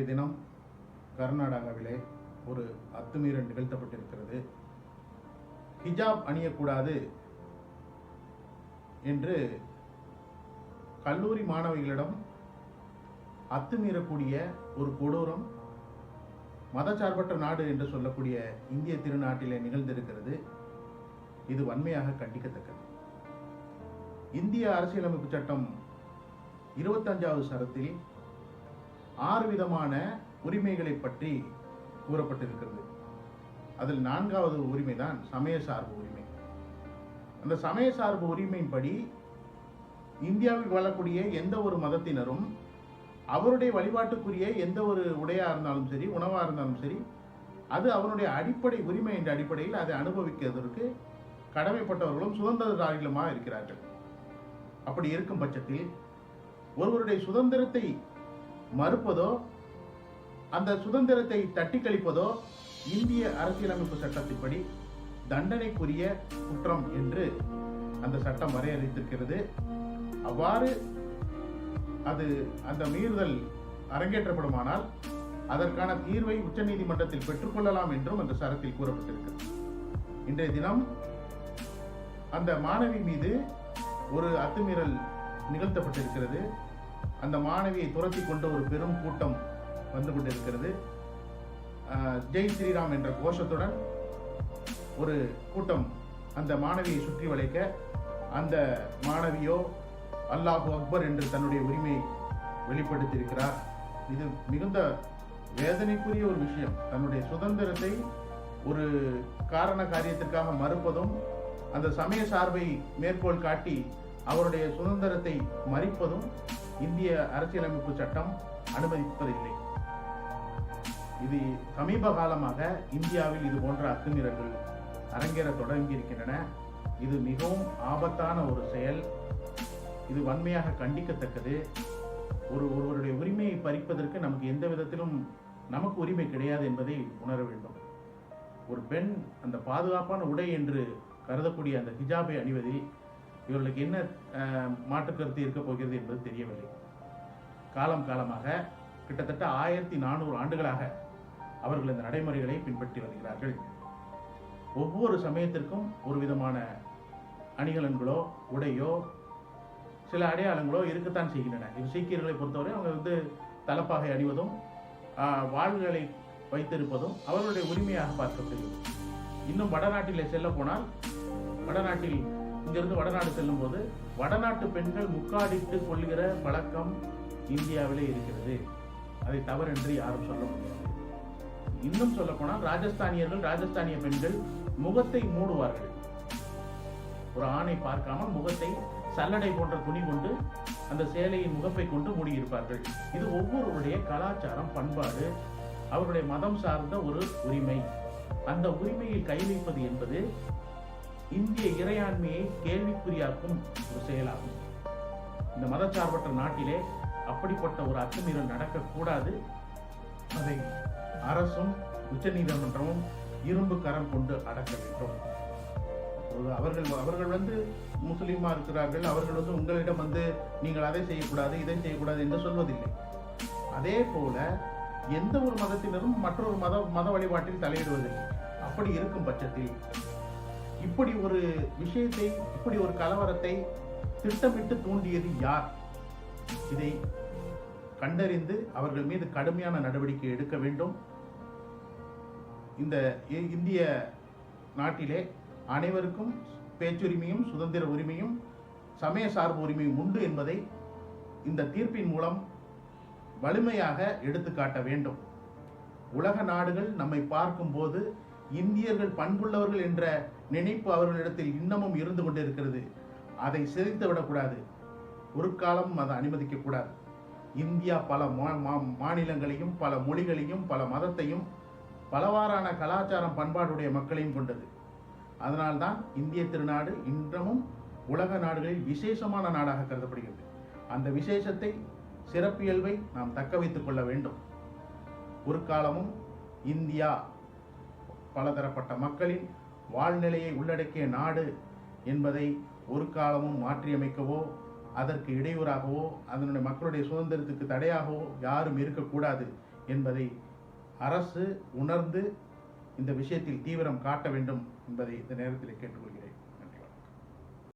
இன்றைய தினம் கர்நாடகாவிலே ஒரு அத்துமீறல் நிகழ்த்தப்பட்டிருக்கிறது. ஹிஜாப் அணியக்கூடாது என்று கல்லூரி மாணவிகளிடம் அத்துமீறக்கூடிய ஒரு கொடூரம் மதச்சார்பற்ற நாடு என்று சொல்லக்கூடிய இந்திய திருநாட்டிலே நிகழ்ந்திருக்கிறது. இது வன்மையாக கண்டிக்கத்தக்கது. இந்திய அரசியலமைப்பு சட்டம் இருபத்தஞ்சாவது சரத்தில் ஆறு விதமான உரிமைகளை பற்றி கூறப்பட்டிருக்கிறது. அதில் நான்காவது உரிமை தான் சமய சார்பு உரிமை. அந்த சமய சார்பு உரிமையின்படி இந்தியாவில் வாழக்கூடிய எந்த ஒரு மதத்தினரும் அவருடைய வழிபாட்டுக்குரிய எந்த ஒரு உடையாக இருந்தாலும் சரி உணவாக இருந்தாலும் சரி அது அவனுடைய அடிப்படை உரிமை என்ற அடிப்படையில் அதை அனுபவிக்கிறதற்கு கடமைப்பட்டவர்களும் சுதந்திரதாரிகளுமாக இருக்கிறார்கள். அப்படி இருக்கும் பட்சத்தில் ஒருவருடைய சுதந்திரத்தை மறுப்பதோ அந்த சுதந்திரத்தை தட்டி கழிப்பதோ இந்திய அரசியலமைப்பு சட்டத்தின்படி தண்டனைக்குரிய குற்றம் என்று அந்த சட்டம் வரையறுத்திருக்கிறது. அவ்வாறு அது அந்த மீறுதல் அரங்கேற்றப்படுமானால் அதற்கான தீர்வை உச்சநீதிமன்றத்தில் பெற்றுக்கொள்ளலாம் என்றும் அந்த சரத்தில் கூறப்பட்டிருக்கிறது. இன்றைய தினம் அந்த மாணவி மீது ஒரு அத்துமீறல் நிகழ்த்தப்பட்டிருக்கிறது. அந்த மாணவியை துரத்தி கொண்ட ஒரு பெரும் கூட்டம் வந்து கொண்டிருக்கிறது. ஜெய் ஸ்ரீராம் என்ற கோஷத்துடன் ஒரு கூட்டம் அந்த மாணவியை சுற்றி வளைக்க அந்த மாணவியோ அல்லாஹு அக்பர் என்று தன்னுடைய உரிமையை வெளிப்படுத்தியிருக்கிறார். இது மிகுந்த வேதனைக்குரிய ஒரு விஷயம். தன்னுடைய சுதந்திரத்தை ஒரு காரண காரியத்திற்காக மறுப்பதும் அந்த சமய சார்பை மேற்கோள் காட்டி அவருடைய சுதந்திரத்தை மறிப்பதும் இந்திய அரசியலமைப்பு சட்டம் அனுமதிப்பதில்லை. இது சமீப காலமாக இந்தியாவில் இது போன்ற அத்துமீறல்கள் அரங்கேற தொடங்கி இருக்கின்றன. இது மிகவும் ஆபத்தான ஒரு செயல். இது வன்மையாக கண்டிக்கத்தக்கது. ஒரு ஒருவருடைய உரிமையை பறிப்பதற்கு நமக்கு எந்த விதத்திலும் நமக்கு உரிமை கிடையாது என்பதை உணர வேண்டும். ஒரு பெண் அந்த பாதுகாப்பான உடை என்று கருதக்கூடிய அந்த ஹிஜாபை அணிவதில் இவர்களுக்கு என்ன மாற்றுக்கருத்து கருத்து இருக்க போகிறது என்பது தெரியவில்லை. காலம் காலமாக கிட்டத்தட்ட ஆயிரத்தி நானூறு ஆண்டுகளாக அவர்கள் இந்த நடைமுறைகளை பின்பற்றி வருகிறார்கள். ஒவ்வொரு சமயத்திற்கும் ஒரு விதமான அணிகலன்களோ உடையோ சில அடையாளங்களோ இருக்கத்தான் செய்கின்றன. இது சீக்கியர்களை பொறுத்தவரை அவங்க வந்து தலப்பாகை அணிவதும் ஆஹ், வாள்களை வைத்திருப்பதும் அவர்களுடைய உரிமையாக பார்க்கப்படுகிறது. இன்னும் வடநாட்டிலே செல்ல போனால் வடநாட்டில் இங்கிருந்து வடநாடு செல்லும் போது வடநாட்டு பெண்கள் முக்காடிட்டு கொள்கிற பழக்கம் இந்தியாவிலே இருக்கிறது. அதை தவறென்று யாரும் சொல்ல முடியாது. இன்னும் சொல்ல போனால் ராஜஸ்தானியர்கள் ராஜஸ்தானிய பெண்கள் முகத்தை மூடுவார்கள். ஒரு ஆணை பார்க்காமல் முகத்தை சல்லடை போன்ற துணி கொண்டு அந்த சேலையின் முகப்பை கொண்டு மூடியிருப்பார்கள். இது ஒவ்வொருவருடைய கலாச்சாரம் பண்பாடு அவருடைய மதம் சார்ந்த ஒரு உரிமை. அந்த உரிமையை கை வைப்பது என்பது இந்திய இறையாண்மையை கேள்விக்குறியாக்கும் ஒரு செயலாகும். இந்த மதச்சார்பற்ற நாட்டிலே அப்படிப்பட்ட ஒரு அத்துமீறல் நடக்கக்கூடாது. அதை அரசும் உச்சநீதிமன்றமும் இரும்பு கரம் கொண்டு அடக்க வேண்டும். அவர்கள் அவர்கள் வந்து முஸ்லீமா இருக்கிறார்கள். அவர்கள் வந்து உங்களிடம் வந்து நீங்கள் அதை செய்யக்கூடாது இதை செய்யக்கூடாது என்று சொல்வதில்லை. அதே போல எந்த ஒரு மதத்தினரும் மற்றொரு மத மத வழிபாட்டில் தலையிடுவதில்லை. அப்படி இருக்கும் பட்சத்தில் இப்படி ஒரு விஷயத்தை இப்படி ஒரு கலவரத்தை திட்டமிட்டு தூண்டியது யார்? இதை கண்டறிந்து அவர்கள் மீது கடுமையான நடவடிக்கை எடுக்க வேண்டும். இந்த இந்திய நாட்டிலே அனைவருக்கும் பேச்சுரிமையும் சுதந்திர உரிமையும் சமய சார்பு உரிமையும் உண்டு என்பதை இந்த தீர்ப்பின் மூலம் வலிமையாக எடுத்துக்காட்ட வேண்டும். உலக நாடுகள் நம்மை பார்க்கும்போது இந்தியர்கள் பண்புள்ளவர்கள் என்ற நினைப்பு அவர்களிடத்தில் இன்னமும் இருந்து கொண்டிருக்கிறது. அதை சிதைத்து விடக்கூடாது. ஒரு காலம் அதை அனுமதிக்க கூடாது இந்தியா பல மா- மா- மாநிலங்களையும் பல மொழிகளையும் பல மதத்தையும் பலவாறான கலாச்சாரம் பண்பாடுடைய மக்களையும் கொண்டது. அதனால்தான் இந்திய திருநாடு இன்றமும் உலக நாடுகளில் விசேஷமான நாடாக கருதப்படுகிறது. அந்த விசேஷத்தை சிறப்பியல்பை நாம் தக்க வைத்துக் கொள்ள வேண்டும். ஒரு காலமும் இந்தியா பலதரப்பட்ட மக்களின் வாழ்நிலையை உள்ளடக்கிய நாடு என்பதை ஒரு காலமும் மாற்றியமைக்கவோ அதற்கு இடையூறாகவோ அதனுடைய மக்களுடைய சுதந்திரத்துக்கு தடையாகவோ யாரும் இருக்கக்கூடாது என்பதை அரசு உணர்ந்து இந்த விஷயத்தில் தீவிரம் காட்ட வேண்டும் என்பதை இந்த நேரத்தில் கேட்டுக்கொள்கிறேன்.